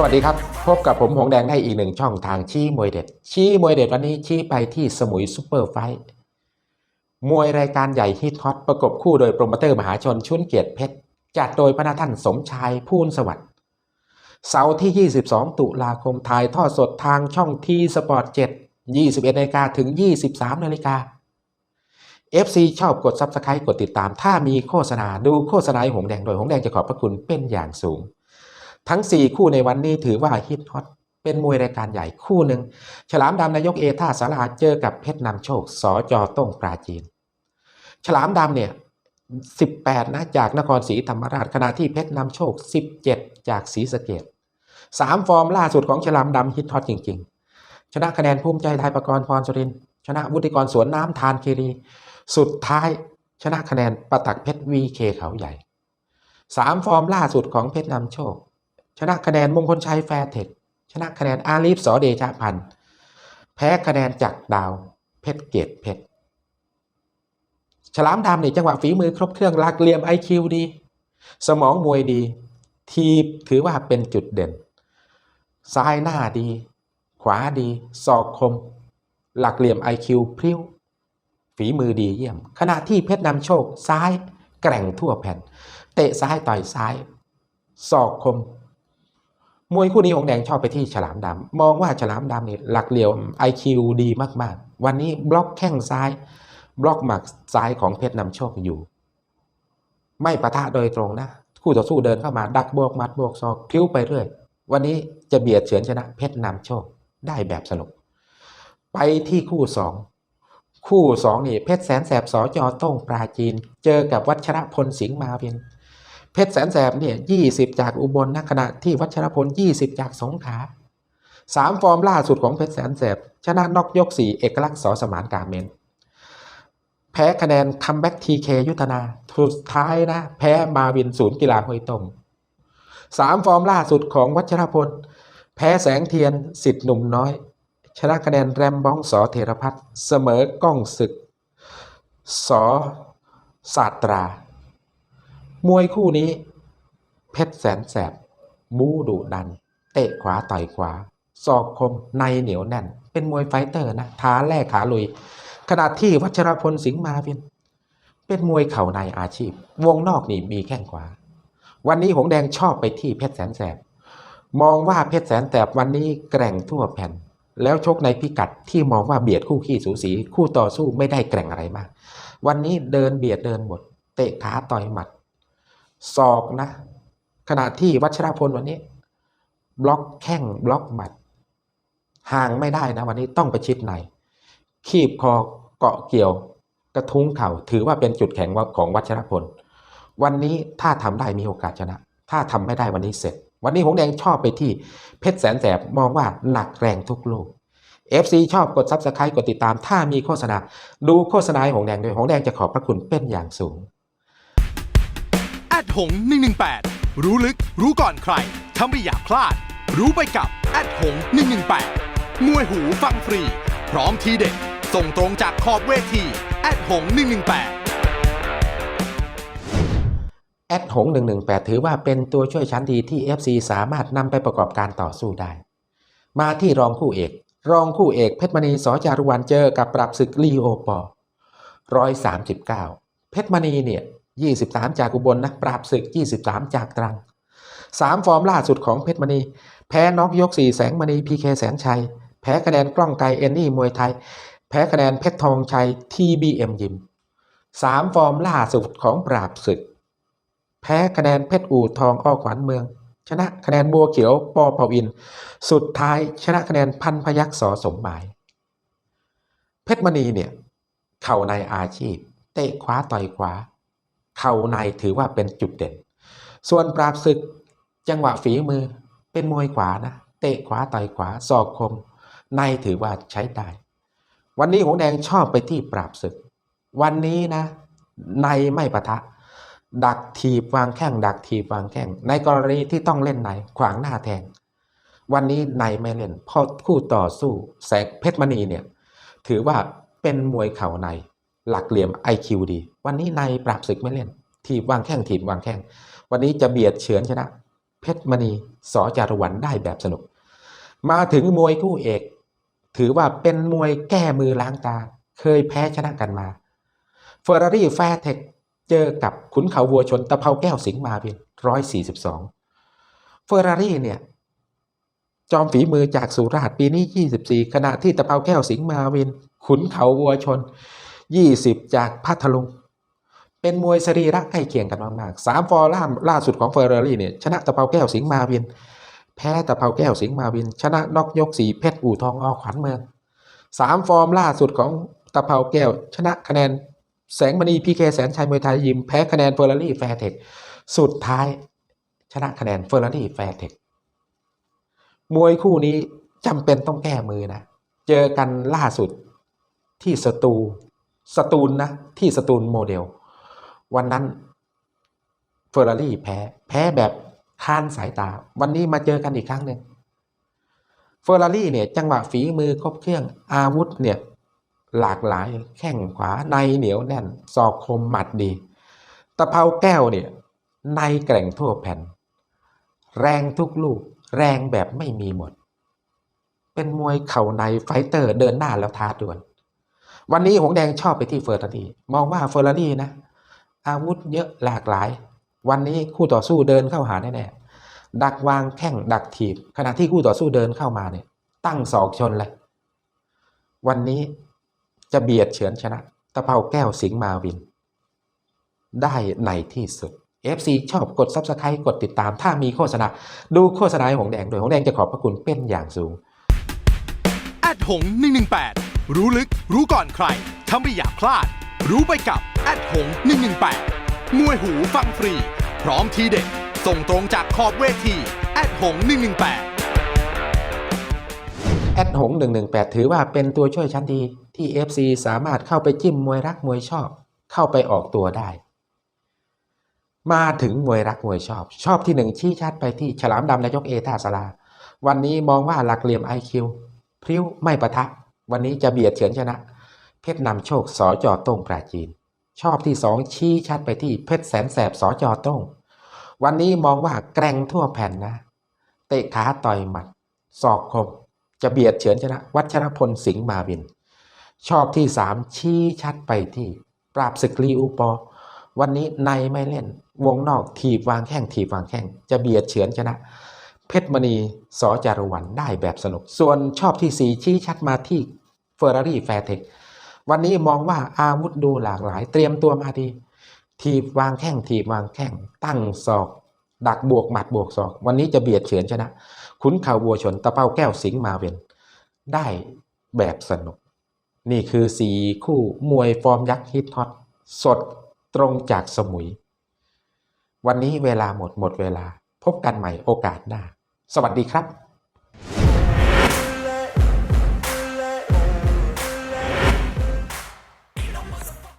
สวัสดีครับ พบกับผมหงแดงได้อีกหนึ่งช่องทางชี้มวยเด็ด ชี้มวยเด็ดวันนี้ชี้ไปที่สมุยซูเปอร์ไฟท์มวยรายการใหญ่ฮิตฮอตประกบคู่โดยโปรโมเตอร์มหาชนชุนเกียรติเพชร จัดโดยพระนาท่านสมชายพูนสวัสดิ์เสาร์ที่ 22 ตุลาคมถ่ายทอดสดทางช่องทีสปอร์ต7 21นาฬิกาถึง 23นาฬิกา FC ชอบกด Subscribe กดติดตาม ถ้ามีโฆษณาดูโฆษณาหงแดงโดยหงแดงจะขอบพระคุณเป็นอย่างสูง ทั้ง 4 คู่ในวันนี้ถือว่าฮิตฮอตเป็นมวยรายการใหญ่คู่หนึ่งฉลามดำนายกเอท่าสาราเจอกับเพชรนำโชคสอจอต้งปราจีน ฉลามดำเนี่ย 18 นะจากนครศรีธรรมราชขณะที่เพชรนำโชค 17 จากศรีสะเกดสามฟอร์มล่าสุดของฉลามดำฮิตฮอตจริง ๆ ชนะคะแนนภูมิใจไทยประกรณ์พรสุรินชนะวุฒิกรสวนน้ำทานคีรี สุดท้ายชนะคะแนนประตักเพชรวีเคเขาใหญ่สามฟอร์มล่าสุดของเพชรนำโชค ชนะคะแนนมงคลชัยแฟร์เทคชนะคะแนนอาลีฟสอเดชะพันธ์แพ้คะแนนจากดาวเพชรเกตเพชรฉลามดำเนี่ยจังหวะฝีมือครบเครื่องหลักเหลี่ยมไอคิวดี สมองมวยดี ทีบถือว่าเป็นจุดเด่น ซ้ายหน้าดี ขวาดีศอกคม หลักเหลี่ยมไอคิวพริ้ว ฝีมือดีเยี่ยม ขณะที่เพชรนำโชคซ้าย แกร่งทั่วแผ่น เตะซ้ายต่อยซ้ายศอกคม มวยคู่นี้ของแดงชอบไปที่ฉลามดำมองว่าฉลามดำนี่หลักเหลี่ยม IQ ดีมากๆ วันนี้บล็อกแข้งซ้าย บล็อกหมักซ้ายของเพชรนำโชคอยู่ ไม่ปะทะโดยตรงนะ คู่ต่อสู้เดินเข้ามาดักบวกมัดบวกศอกพิ้วไปเรื่อย วันนี้จะเบียดเฉือนชนะเพชรนำโชคได้แบบสนุก ไปที่คู่สองคู่สองนี่เพชรแสนแสบสอจอต้งปราจีน เจอกับวัชรพลสิงห์มาเวียน เพชรแสนแสบเนี่ยยี่สิบจากอุบลนะขณะที่วัชรพลยี่สิบจากสงขลาสามฟอร์มล่าสุดของเพชรแสนแสบ ชนะนอกยกสี่เอกลักษณ์สอสมานกาเมน แพ้คะแนนคัมแบ็กทีเคยุทธนาสุดท้ายนะ แพ้มาวินศูนย์กีฬาห้วยตมสามฟอร์มล่าสุดของวัชรพล แพ้แสงเทียนสิทธิ์หนุ่มน้อย ชนะคะแนนแรมบ้องสอเทรพัฒน์เสมอก้องศึกสอศาสตรา มวยคู่นี้ เพชรแสนแสบ บูดุดัน เตะขวาต่อยขวาศอกคมในเหนียวแน่น เป็นมวยไฟเตอร์นะท้าแลกขาลุย ขณะที่วัชรพลสิงห์มาวิน เป็นมวยเข่าในอาชีพ วงนอกนี่มีแข้งขวา วันนี้หงแดงชอบไปที่เพชรแสนแสบ มองว่าเพชรแสนแสบวันนี้แกร่งทั่วแผ่น แล้วชกในพิกัดที่มองว่าเบียดคู่ขี้สูสีคู่ต่อสู้ไม่ได้แกร่งอะไรมาก วันนี้เดินเบียดเดินหมด เตะขาต่อยหมัด ศอกนะ ขณะที่วัชรพลวันนี้ บล็อกแข้งบล็อกหมัด ห่างไม่ได้นะวันนี้ต้องประชิดในคีบคอเกาะเกี่ยว กระทุ้งเข่าถือว่าเป็นจุดแข็งของวัชรพล วันนี้ถ้าทำได้มีโอกาสชนะ ถ้าทำไม่ได้วันนี้เสร็จ วันนี้หงแดงชอบไปที่เพชรแสนแสบมองว่าหนักแรงทุกลูก FC ชอบกดซับสไครต์กดติดตาม ถ้ามีโฆษณา ดูโฆษณาให้หงแดงด้วยหงแดงจะขอบพระคุณเป็นอย่างสูง ดหง 118 รู้ลึกรู้ก่อนใครถ้าไม่อยากพลาด รู้ไปกับแอดหง 118 มวยหูฟังฟรี พร้อมทีเด็ด ส่งตรงจากขอบเวทีแอดหง 118 แอดหง 118 ถือว่าเป็นตัวช่วยชั้นดีที่ FC สามารถนำไปประกอบการต่อสู้ได้ มาที่รองคู่เอก รองคู่เอกเพชรมณีสอจารุวันเจอกับปรับศึกลีโอปอร้อยสามสิบเก้าเพชรมณีเนี่ย ยี่สิบสามจากอุบลนะปราบศึกยี่สิบสามจากตรังสามฟอร์มล่าสุดของเพชรมณี แพ้น็อกยกสี่แสงมณีพีเคแสนชัย แพ้คะแนนกล้องไกเอนนี่มวยไทย แพ้คะแนนเพชรทองชัยทีบีเอ็มยิมสามฟอร์มล่าสุดของปราบศึก แพ้คะแนนเพชรอู่ทองอ้อขวัญเมือง ชนะคะแนนบัวเขียวปอเปาอิน สุดท้ายชนะคะแนนพันพยักษ์สอสมหมาย เพชรมณีเนี่ยเข่าในอาชีพ เตะขวาต่อยขวา เข่าในถือว่าเป็นจุดเด่น ส่วนปราบศึกจังหวะฝีมือเป็นมวยขวานะ เตะขวาต่อยขวาศอกคม ในถือว่าใช้ได้ วันนี้หงแดงชอบไปที่ปราบศึก วันนี้นะ ในไม่ปะทะ ดักทีบวางแข้งดักทีบวางแข้งในกรณีที่ต้องเล่นในขวางหน้าแทง วันนี้ในไม่เล่นเพราะคู่ต่อสู้แสงเพชรมณีเนี่ยถือว่าเป็นมวยเข่าใน หลักเหลี่ยม IQ ดี วันนี้ในปราบศึกไม่เล่น ทีบวางแข้งทีบวางแข้ง วันนี้จะเบียดเฉือนชนะ เพชรมณีสอจารวันได้แบบสนุก มาถึงมวยคู่เอก ถือว่าเป็นมวยแก้มือล้างตา เคยแพ้ชนะกันมาเฟอร์รารี่แฟร์เทคเจอกับขุนเขาวัวชนตะเภาแก้วสิงห์มาวินร้อยสี่สิบสองเฟอร์รารี่เนี่ยจอมฝีมือจากสุราษฎร์ปีนี้ 24 ขณะที่ตะเภาแก้วสิงห์มาวิน ขุนเขาวัวชน 20 จากพัทลุง เป็นมวยสรีระใกล้เคียงกันมากๆสามฟอร์ล่าล่าสุดของเฟอร์รารี่เนี่ยชนะตะเภาแก้วสิงห์มาวิน แพ้ตะเภาแก้วสิงห์มาวิน ชนะนอกยกสีเพชรอู่ทองอขวัญเมืองสามฟอร์มล่าสุดของตะเภาแก้ว ชนะคะแนนแสงมณีพีเคแสนชัยมวยไทยยิมแพ้คะแนนเฟอร์รารี่แฟร์เทคสุดท้าย ชนะคะแนนเฟอร์รารี่แฟร์เทคมวยคู่นี้จำเป็นต้องแก้มือนะ เจอกันล่าสุดที่สตู สตูลนะที่สตูลโมเดล วันนั้นเฟอร์รารี่แพ้ แพ้แบบค้านสายตา วันนี้มาเจอกันอีกครั้งหนึ่งเฟอร์รารี่เนี่ยจังหวะฝีมือครบเครื่องอาวุธเนี่ยหลากหลายแข้งขวาในเหนียวแน่นศอกคมหมัดดี ตะเภาแก้วเนี่ยในแกร่งทั่วแผ่น แรงทุกลูก แรงแบบไม่มีหมด เป็นมวยเข่าในไฟเตอร์เดินหน้าแล้วท้าดวล วันนี้หงแดงชอบไปที่เฟอร์รารี่ มองว่าเฟอร์รารี่นะ อาวุธเยอะหลากหลาย วันนี้คู่ต่อสู้เดินเข้าหาแน่ๆดักวางแข้งดักถีบ ขณะที่คู่ต่อสู้เดินเข้ามาเนี่ย ตั้งศอกชนเลย วันนี้จะเบียดเฉือนชนะ ตะเภาแก้วสิงมาวิน ได้ในที่สุด FC ชอบกด Subscribe กดติดตาม ถ้ามีโฆษณา ดูโฆษณาหงแดงโดยหงแดงจะขอบพระคุณเป็นอย่างสูงแอดหง118 รู้ลึก รู้ก่อนใครถ้าไม่อยากพลาด รู้ไปกับแอดหง118มวยหูฟังฟรี พร้อมทีเด็ด ส่งตรงจากขอบเวทีแอดหง118แอดหง118 ถือว่าเป็นตัวช่วยชั้นดีที่ FC สามารถเข้าไปจิ้มมวยรักมวยชอบ เข้าไปออกตัวได้ มาถึงมวยรักมวยชอบ ชอบที่หนึ่งชี้ชัดไปที่ฉลามดำนายกเอทาสลา วันนี้มองว่าหลักเหลี่ยม IQ พริ้วไม่ประทะ วันนี้จะเบียดเฉือนชนะ เพชรนำโชคสอจอต้งปราจีน ชอบที่สองชี้ชัดไปที่เพชรแสนแสบสอจอต้งวันนี้มองว่าแกร่งทั่วแผ่นนะ เตะขาต่อยหมัดศอกคม จะเบียดเฉือนชนะ วัชรพลสิงห์มาวิน ชอบที่สามชี้ชัดไปที่ ปราบศึกลีอูปอวันนี้ในไม่เล่น วงนอกถีบวางแข้งถีบวางแข้งจะเบียดเฉือนชนะ เพชรมณีสอจารวันได้แบบสนุก ส่วนชอบที่สี่ชี้ชัดมาที่ เฟอร์รารี่แฟร์เทควันนี้มองว่าอาวุธดูหลากหลาย เตรียมตัวมาดีถีบวางแข้งถีบวางแข้งตั้งศอก ดักบวกหมัดบวกศอก วันนี้จะเบียดเฉือนชนะขุนข่าวบัวชนตะเป้าแก้วสิงมาเวนได้แบบสนุก นี่คือสีคู่มวยฟอร์มยักษ์ฮิตฮอตสดตรงจากสมุย วันนี้เวลาหมดหมดเวลา พบกันใหม่โอกาสหน้า สวัสดีครับ